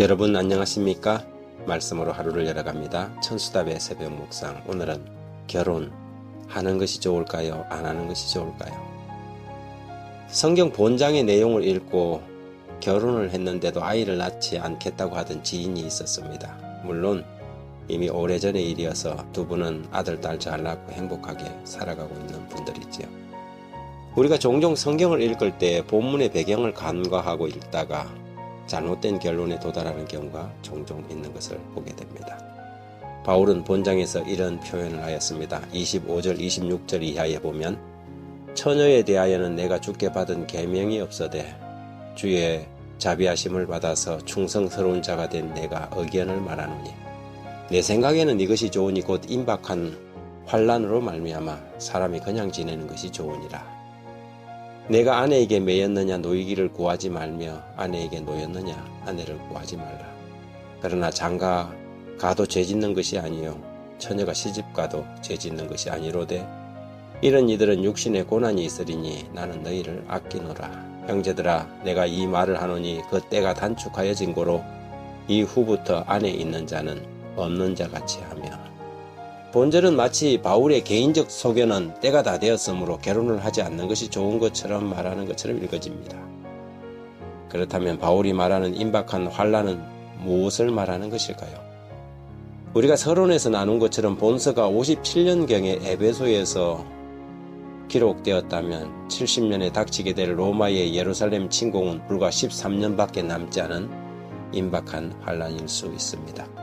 여러분 안녕하십니까? 말씀으로 하루를 열어갑니다. 천수답의 새벽 묵상. 오늘은 결혼 하는 것이 좋을까요? 안 하는 것이 좋을까요? 성경 본장의 내용을 읽고 결혼을 했는데도 아이를 낳지 않겠다고 하던 지인이 있었습니다. 물론 이미 오래전의 일이어서 두 분은 아들, 딸 잘 낳고 행복하게 살아가고 있는 분들이지요. 우리가 종종 성경을 읽을 때 본문의 배경을 간과하고 읽다가 잘못된 결론에 도달하는 경우가 종종 있는 것을 보게 됩니다. 바울은 본장에서 이런 표현을 하였습니다. 25절, 26절 이하에 보면 처녀에 대하여는 내가 주께 받은 계명이 없어되 주의 자비하심을 받아서 충성스러운 자가 된 내가 의견을 말하노니 내 생각에는 이것이 좋으니 곧 임박한 환란으로 말미암아 사람이 그냥 지내는 것이 좋으니라. 내가 아내에게 매였느냐 노이기를 구하지 말며 아내에게 노였느냐 아내를 구하지 말라. 그러나 장가 가도 죄 짓는 것이 아니요 처녀가 시집 가도 죄 짓는 것이 아니로되 이런 이들은 육신의 고난이 있으리니 나는 너희를 아끼노라. 형제들아 내가 이 말을 하노니 그 때가 단축하여 진 고로 이후부터 안에 있는 자는 없는 자 같이 하며 본절은 마치 바울의 개인적 소견은 때가 다 되었으므로 결혼을 하지 않는 것이 좋은 것처럼 말하는 것처럼 읽어집니다. 그렇다면 바울이 말하는 임박한 환란은 무엇을 말하는 것일까요? 우리가 서론에서 나눈 것처럼 본서가 57년경에 에베소에서 기록되었다면 70년에 닥치게 될 로마의 예루살렘 침공은 불과 13년밖에 남지 않은 임박한 환란일 수 있습니다.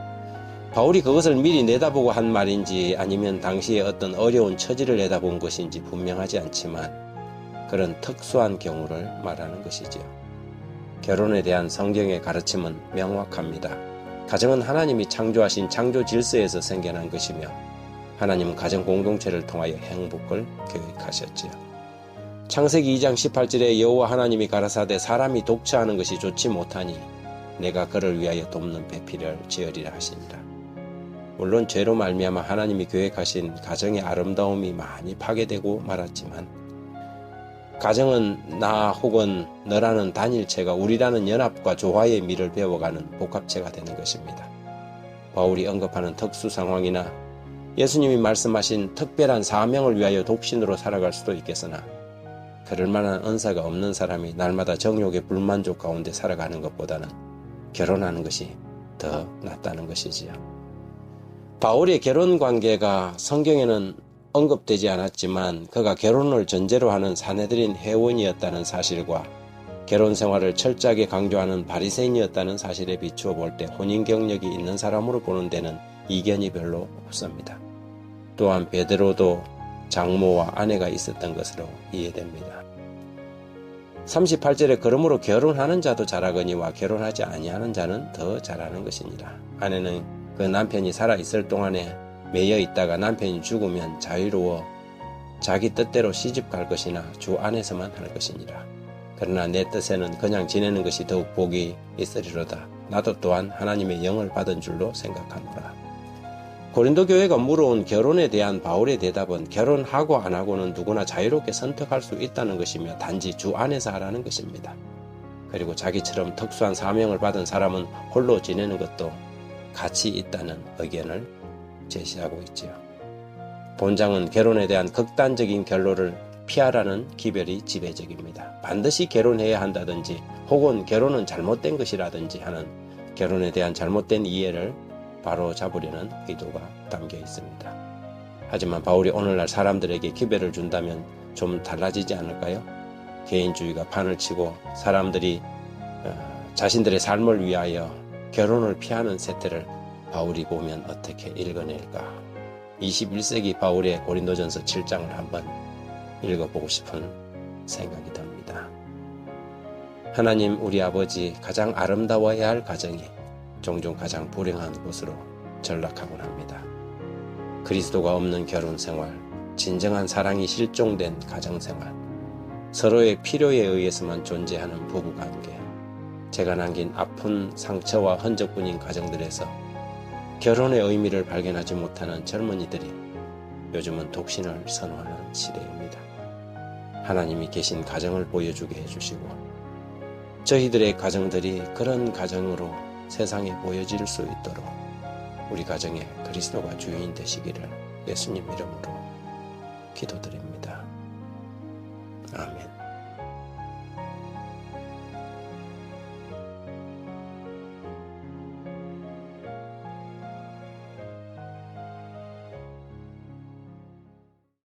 바울이 그것을 미리 내다보고 한 말인지 아니면 당시의 어떤 어려운 처지를 내다본 것인지 분명하지 않지만 그런 특수한 경우를 말하는 것이지요. 결혼에 대한 성경의 가르침은 명확합니다. 가정은 하나님이 창조하신 창조 질서에서 생겨난 것이며 하나님은 가정 공동체를 통하여 행복을 계획하셨지요. 창세기 2장 18절에 여호와 하나님이 가라사대 사람이 독처하는 것이 좋지 못하니 내가 그를 위하여 돕는 배필을 지으리라 하시니라. 물론 죄로 말미암아 하나님이 계획하신 가정의 아름다움이 많이 파괴되고 말았지만 가정은 나 혹은 너라는 단일체가 우리라는 연합과 조화의 미를 배워가는 복합체가 되는 것입니다. 바울이 언급하는 특수 상황이나 예수님이 말씀하신 특별한 사명을 위하여 독신으로 살아갈 수도 있겠으나 그럴 만한 은사가 없는 사람이 날마다 정욕의 불만족 가운데 살아가는 것보다는 결혼하는 것이 더 낫다는 것이지요. 바울의 결혼 관계가 성경에는 언급되지 않았지만 그가 결혼을 전제로 하는 사내들인 회원이었다는 사실과 결혼 생활을 철저하게 강조하는 바리새인이었다는 사실에 비추어 볼 때 혼인 경력이 있는 사람으로 보는 데는 이견이 별로 없습니다. 또한 베드로도 장모와 아내가 있었던 것으로 이해됩니다. 38절에 그러므로 결혼하는 자도 잘하거니와 결혼하지 아니하는 자는 더 잘하는 것이니라. 아내는 그 남편이 살아 있을 동안에 매여 있다가 남편이 죽으면 자유로워 자기 뜻대로 시집 갈 것이나 주 안에서만 할 것이니라. 그러나 내 뜻에는 그냥 지내는 것이 더욱 복이 있으리로다. 나도 또한 하나님의 영을 받은 줄로 생각하노라. 고린도 교회가 물어온 결혼에 대한 바울의 대답은 결혼하고 안 하고는 누구나 자유롭게 선택할 수 있다는 것이며 단지 주 안에서 하라는 것입니다. 그리고 자기처럼 특수한 사명을 받은 사람은 홀로 지내는 것도 가치 있다는 의견을 제시하고 있지요. 본장은 결혼에 대한 극단적인 결론을 피하라는 기별이 지배적입니다. 반드시 결혼해야 한다든지 혹은 결혼은 잘못된 것이라든지 하는 결혼에 대한 잘못된 이해를 바로 잡으려는 의도가 담겨 있습니다. 하지만 바울이 오늘날 사람들에게 기별을 준다면 좀 달라지지 않을까요? 개인주의가 판을 치고 사람들이 어, 자신들의 삶을 위하여 결혼을 피하는 세태를 바울이 보면 어떻게 읽어낼까? 21세기 바울의 고린도전서 7장을 한번 읽어보고 싶은 생각이 듭니다. 하나님 우리 아버지 가장 아름다워야 할 가정이 종종 가장 불행한 곳으로 전락하곤 합니다. 그리스도가 없는 결혼 생활, 진정한 사랑이 실종된 가정 생활, 서로의 필요에 의해서만 존재하는 부부 관계, 제가 남긴 아픈 상처와 흔적뿐인 가정들에서 결혼의 의미를 발견하지 못하는 젊은이들이 요즘은 독신을 선호하는 시대입니다. 하나님이 계신 가정을 보여주게 해주시고 저희들의 가정들이 그런 가정으로 세상에 보여질 수 있도록 우리 가정에 그리스도가 주인 되시기를 예수님 이름으로 기도드립니다. 아멘.